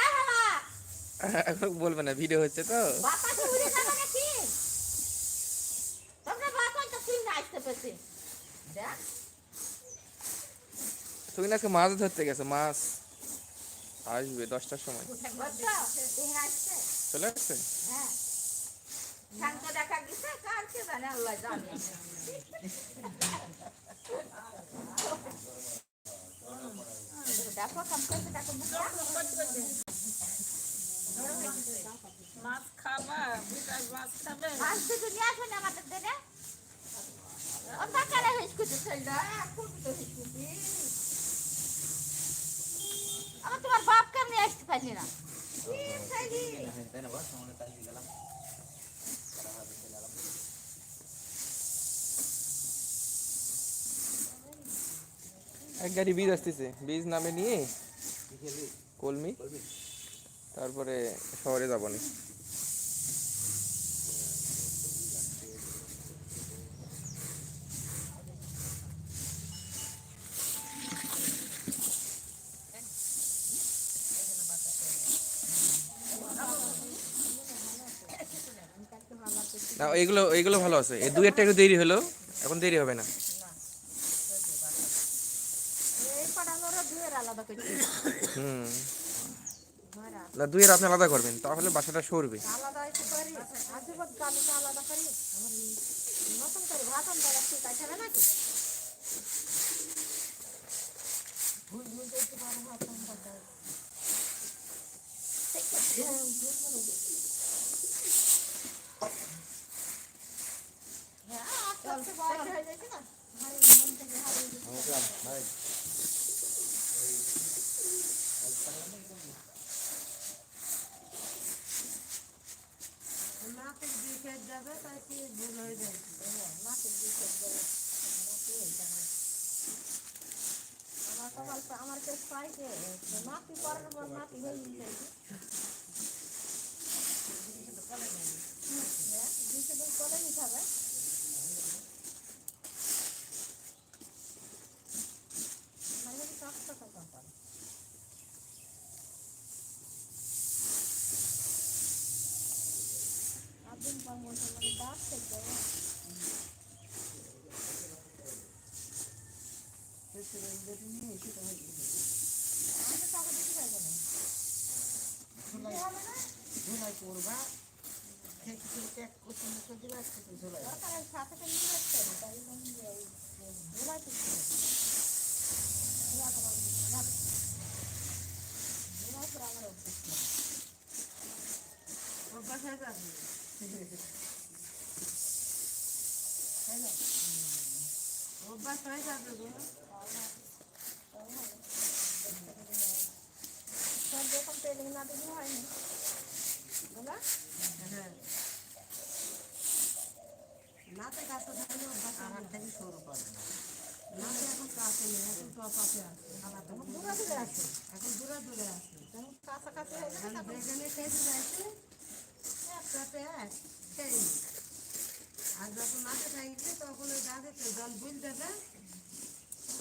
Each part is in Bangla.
এই বাবা, এখন বলবে না ভিডিও হচ্ছে তো বাতাসে উড়ে যাবে নাকি? তোমরা ভাত হয়তো কিনে আসতে পেরেছি। দেখ, তুমি নাকি মাছ ধরতে গেছো মাছ আসবে দশটার সময়? চলে আসছে হ্যাঁ। শান্ত দেখা গেছে, কার কে জানে, আল্লাহ জানে। দেখো, কাম করছে, দেখো, মাছ খাবা মাছ খাবে মাছ দুটো নিয়ে আসো না আমাদের কেন হিসকুটি ছেলেটা? এখন তো হিসকুটি। তোমার বাপ কেমনি আসতে পারলি না? এক গাড়ি বীজ আসতেছে বীজ নামে নিয়ে কলমি, তারপরে শহরে যাব না না, এগুলো এগুলো ভালো আছে। এই দুই একটা একটু দেরি হলো, এখন দেরি হবে না। হুম। না, দুইয়ের আপনি আলাদা করবেন, তাহলে বাসাটা সরবে। আলাদা হইতে পারি আজীবন কালুটা আলাদা করি আমার নতুন করে ভাত আনতে যাচ্ছি তাই ছাড়া নাকি ভুল ভুল করতে পারো ভাত আনতে দাও। হ্যাঁ, আস্তে আস্তে বড় হয়ে যাচ্ছে না। হাড়ি মন থেকে হাড়ি দিতে নাকের দিকে যাবে তাই কি ভুল হয়ে যায় নাকের দিকে যাবে। নাকি এইটা না। আমার কপাল আমার কেস পাইছে মাটি করার পর মাটি হয়ে হ্যাঁ, দিকে দুই কলে নিতে হবে মানে শক্ত কথা বলে। আদিম বাংলা মানে দাঁত থেকে আমি টাকা দিতে পারব না করবা থেকে থেকে কত মতো দিবা সব রকম ট্রেনিং না দিলে হয়নি বুঝলা হ্যাঁ নাতে কাছে থাকলে অভ্যাস আমার থেকে শুরু করে নাতে এখন কাছে নেই এখন পাশে আছে আমার তো দূরে দূরে আছে এখন দূরে দূরে আছে যখন কাছাকাছি হয়ে আমি তখন যেখানে খেতে যাইছে একটাতে এক নি। আর যখন নাতে থাকবে, তখন ওই গাছেতে জল বুঝ দেবে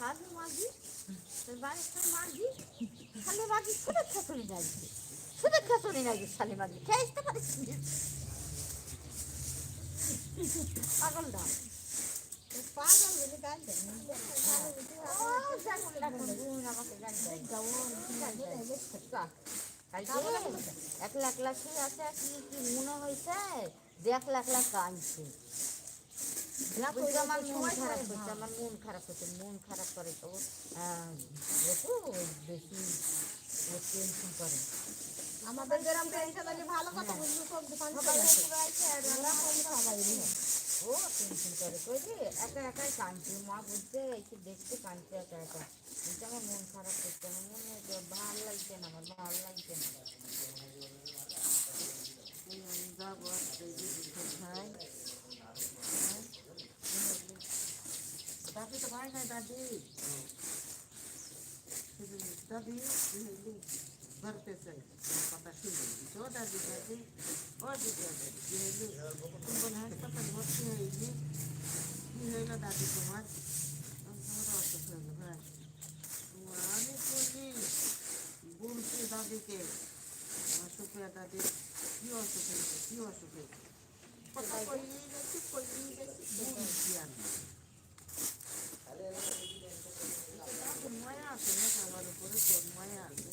সাধু মাঝি তোর বাড়ির মাঝি খালি মাঝি শুভেচ্ছা শুনি যাচ্ছি শুভেচ্ছা শুনি যাচ্ছি শালি মাঝি খেয়ে আসতে পারিস পাগল দাও পাগল বলে দেয় ও আমাকে গান দেয়। একলা একলা শুয়ে আছে কি কি মনে হয়েছে? যে একলা একলা কাঁদছে আমার মন খারাপ আমার মন খারাপ মন করে তো বেশি টেনশন করে। আমাদের গ্রাম ভালো কথা বুঝব সব দোকান ও টেনশন করে। কই একা একাই কাঁদছে মা বলছে একটু দেখতে কাঁদছে একা একা। বলছে আমার মন খারাপ করছে আমার মনে ভালো লাগছে না আমার ভালো লাগছে না। দাদি তো ভাই নাই দাদি দাদি ঘরতে চাই কথা শুনে তো দাদি দাদি ও দিদি দাদি তুমি হাসপাতাল ভর্তি হয়েছি কি হইল দাদি তোমার তোমার অসুখ হইল ভাই আমি শুনি বলছি দাদিকে অসুখে দাদি কি অসুখ হয়েছে কি অসুখ হয়েছে কথা কই গেছি কই গেছি বলছি আমি তোর মায়া আছে না আমার উপরে তোর মায়া আছে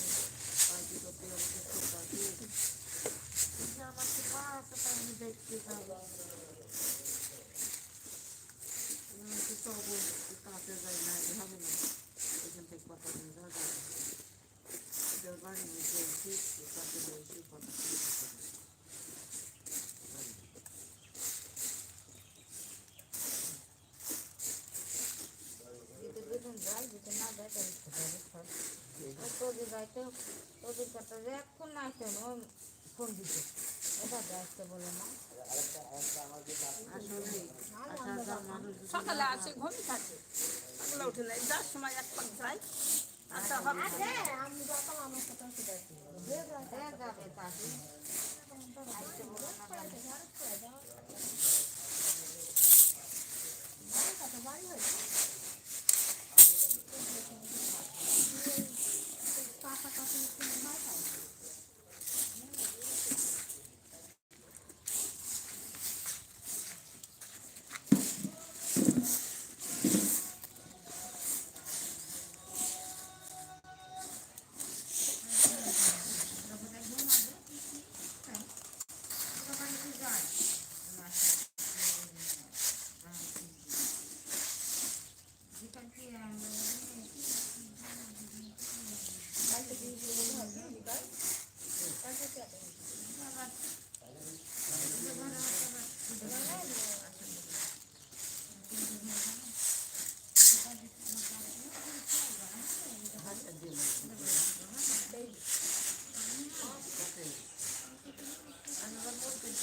পাইছি তো তুই আমাকে ছোটাবি তুই আমাকে পাশে তো আমি দেখতে যাব আমি তো সব কাছে যাই না এ হবে না এখান থেকে কথা নিয়ে যাওয়া যাবে না। ওদের বাড়ি মধ্যে এসে কাছে এসে কথা শুনতে হবে। যেতে বেতন যায় যেতে না যায় তাহলে ছোটো হবে আর তোদের যাইতে তোদের কথা যে এখন না আসেন ও ফোন দিতে এটা যাইতে বলে না সকালে আসে ঘুম থাকে সকালে উঠে নাই যার সময় এক পাক যায় আসা হবে এ যাবে তাকে আইতে বলে না জানি। আমি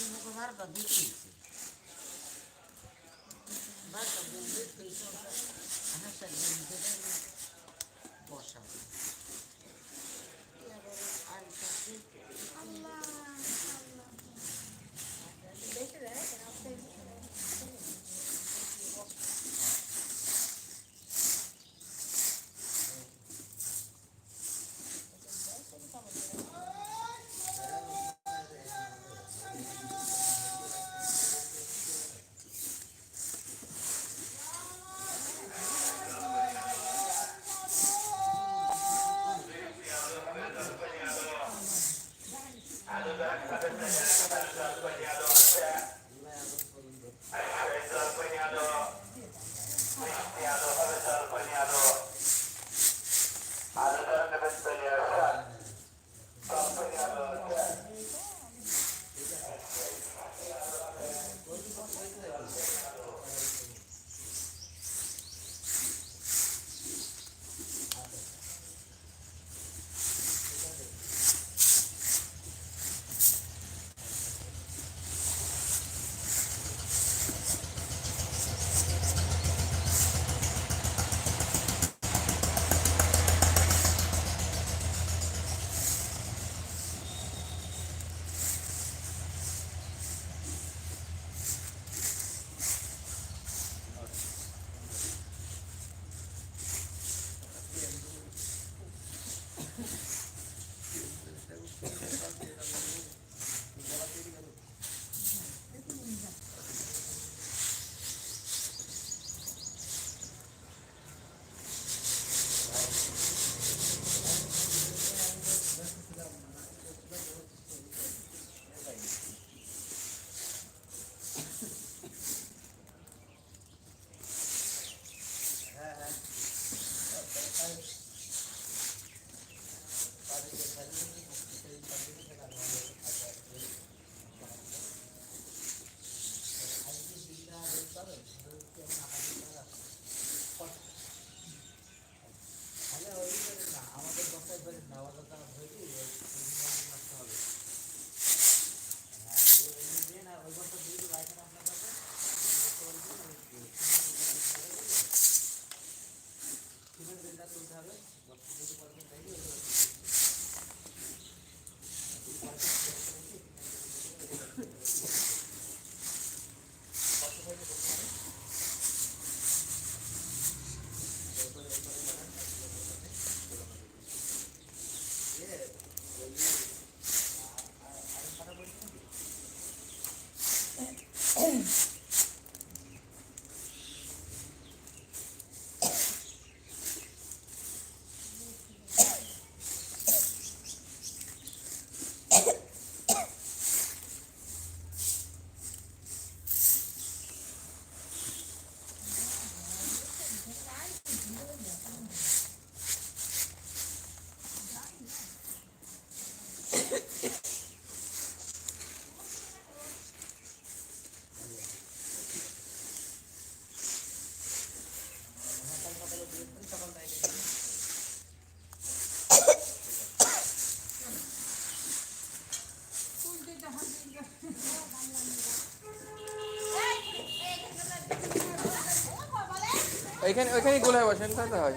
বলতে যে মুখে বারবার দিচ্ছি বারবার দিন দিচ্ছি হাসার দিন ধরে বসা আর ওইখানে ওইখানে গোলায় বসেন তাহলে হয়?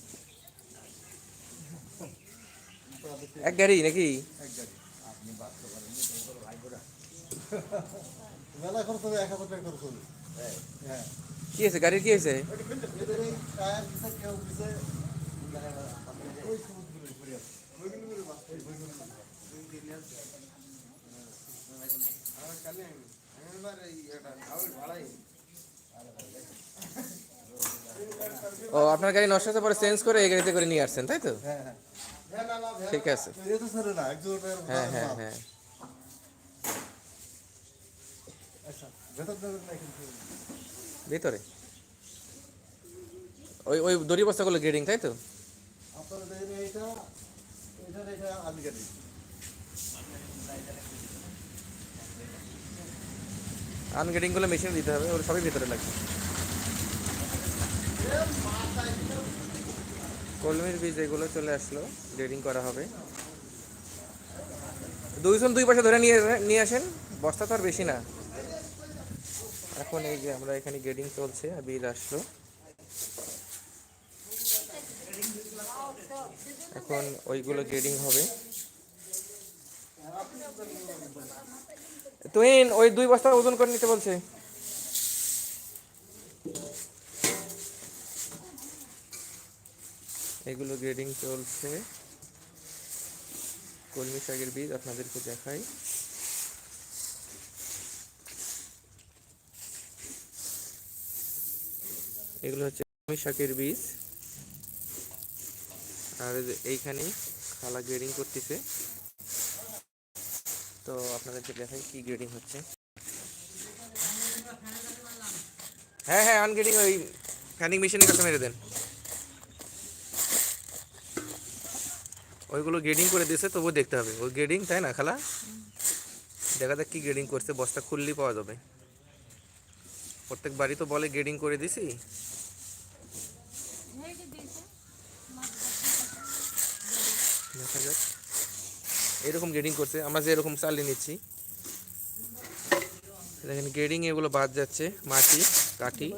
এক গাড়ি নাকি? মেলা খরচ হবে এক হাজার টাকা খরচ হবে। হ্যাঁ। কি আছে গাড়ির কি হয়েছে? আছে। ও আপনার গাড়ি নষ্ট হতে পরে চেঞ্জ করে এই গাড়িতে করে নিয়ে আসছেন তাই তো? হ্যাঁ হ্যাঁ। ঠিক আছে। হ্যাঁ হ্যাঁ হ্যাঁ। ভেতর। ওই ওই দড়ি বস্তাগুলো গ্রেডিং, তাই তো? আনগ্রেডিংগুলো মেশিনে দিতে হবে ওর সবই ভিতরে লাগবে। কলমির বীজ এগুলো চলে আসলো গ্রেডিং করা হবে। দুইজন দুই পাশে ধরে নিয়ে নিয়ে আসেন, বস্তা তো আর বেশি না। এখন এই যে আমরা এখানে গ্রেডিং চলছে বীজ আসলো। এখন ওইগুলো গ্রেডিং হবে। তুহিন, ওই দুই বস্তা ওজন করে নিতে বলছে। এগুলো গ্রেডিং চলছে। কলমি শাকের বীজ আপনাদেরকে দেখাই। এগুলো হচ্ছে কলমি শাকের বীজ। আর এই এইখানে খালা গ্রেডিং করতেছে। তো আপনাদেরকে দেখাই কি গ্রেডিং হচ্ছে। হ্যাঁ হ্যাঁ আনগ্রেডিং ওই ফ্যানিং মেশিনের কাছে মেরে দেন। ওইগুলো গ্রেডিং করে দিয়েছে, তবুও দেখতে হবে। ওই গ্রেডিং তাই না, খালা? দেখা যাক কি গ্রেডিং করছে, বস্তা খুললেই পাওয়া যাবে। প্রত্যেক বাড়ি তো বলে গ্রেডিং করে দিছি। দেখা যাক। এরকম গ্রেডিং করছে, আমরা যে এরকম চালিয়ে নিচ্ছি। দেখেন গ্রেডিং এগুলো বাদ যাচ্ছে, মাটি, কাঠি।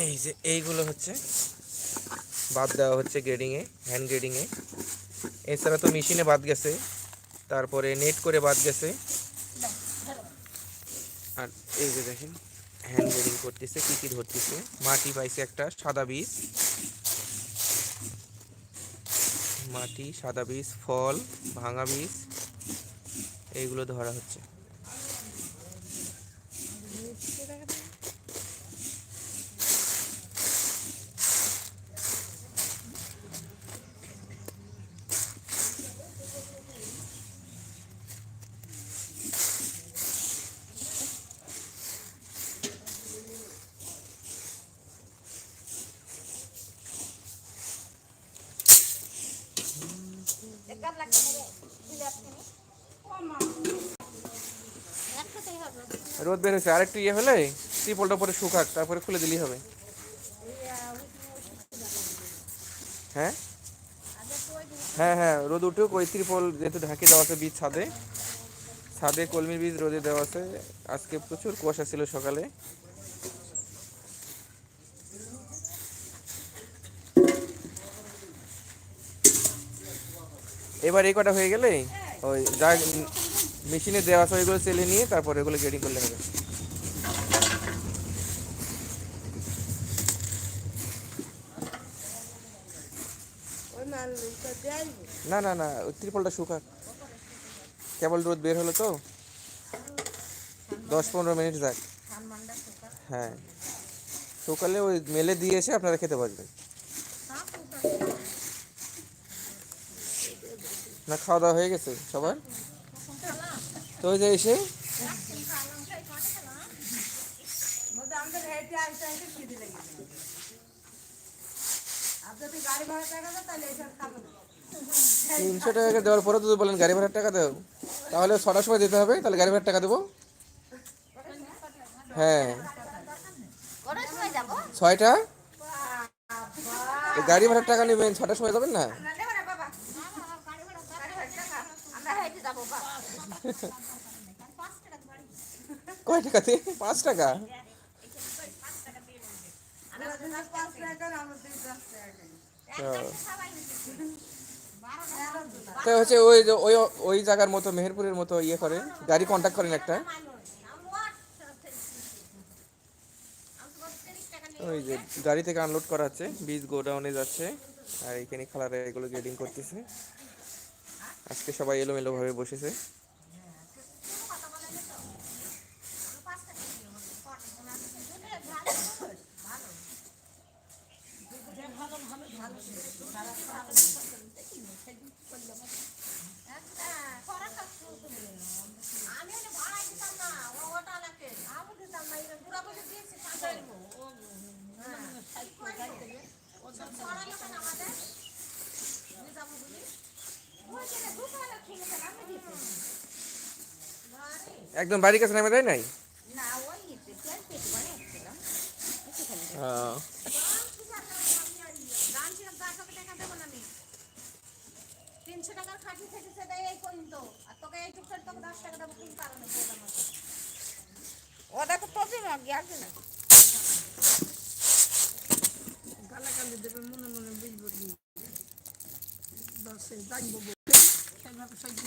এই যে, এইগুলো হচ্ছে। বাদ দেওয়া হচ্ছে গ্রেডিংয়ে হ্যান্ড গ্রেডিংয়ে এছাড়া তো মেশিনে বাদ গেছে। তারপরে নেট করে বাদ গেছে। আর এই যে দেখেন হ্যান্ড গ্রেডিং করতেছে, কী কী ধরতেছে। মাটি পাইছে একটা সাদা বীজ। মাটি, সাদা বীজ, ফল, ভাঙা বীজ, এইগুলো ধরা হচ্ছে। রোদ বের হয়েছে আরেকটু ইয়ে হলে ত্রিপলটা পরে শুকাক তারপরে খুলে দিলেই হবে। হ্যাঁ? হ্যাঁ হ্যাঁ রোদ উঠুক, ওই ত্রিপল যেহেতু ঢাকে দেওয়া আছে বীজ ছাদে। ছাদে কলমির বীজ রোদে দেওয়া আছে। আজকে প্রচুর কুয়াশা ছিল সকালে। এবার এই কটা হয়ে গেলে ওই যা মেশিনে দেওয়া আছে ওইগুলো চেলে নিয়ে তারপর এগুলো গ্রেডিং করলে দেয় না না না ত্রিপলটা শুকাক। কেবল রোদ বের হলো তো। দশ পনেরো মিনিট যাক। হ্যাঁ। সকালে ওই মেলে দিয়ে এসে আপনারা খেতে পারবেন না খাওয়া দাওয়া হয়ে গেছে সবার? তো ওই যে এসে? যদি তিনশো টাকা দেওয়ার পরে তো বলেন গাড়ি ভাড়ার টাকা দাও। তাহলে ছটার সময় যেতে হবে, তাহলে গাড়ি ভাড়ার টাকা দেবো। হ্যাঁ। ছয়টা? গাড়ি ভাড়ার টাকা নেবেন, ছটার সময় যাবেন না আমরা হেঁটে যাব বা কয় টাকাতে পাঁচ টাকা আমরা যদি পাঁচ টাকা করে আমরা দুই দশ টাকা করি। ও। তো হচ্ছে ওই যে ওই ওই জায়গার মতো মেহেরপুরের মতো ইয়ে করে গাড়ি কন্ট্যাক্ট করেন একটা ওই যে গাড়ি থেকে আনলোড করা হচ্ছে বীজ গোডাউনে যাচ্ছে আর এখানে খালারে এগুলো গ্রেডিং করতেছে আজকে সবাই এলোমেলো ভাবে বসেছে একদম বাড়ির কাছে নামে দেয় নাই? সেটা এই পর্যন্ত। আর তোকে এইটুক তোকে দশ টাকা দেবো কোন কারণে না। ওটা তো গালাগালি দেবে মনে মনে বুঝব কি? দশে সহ্য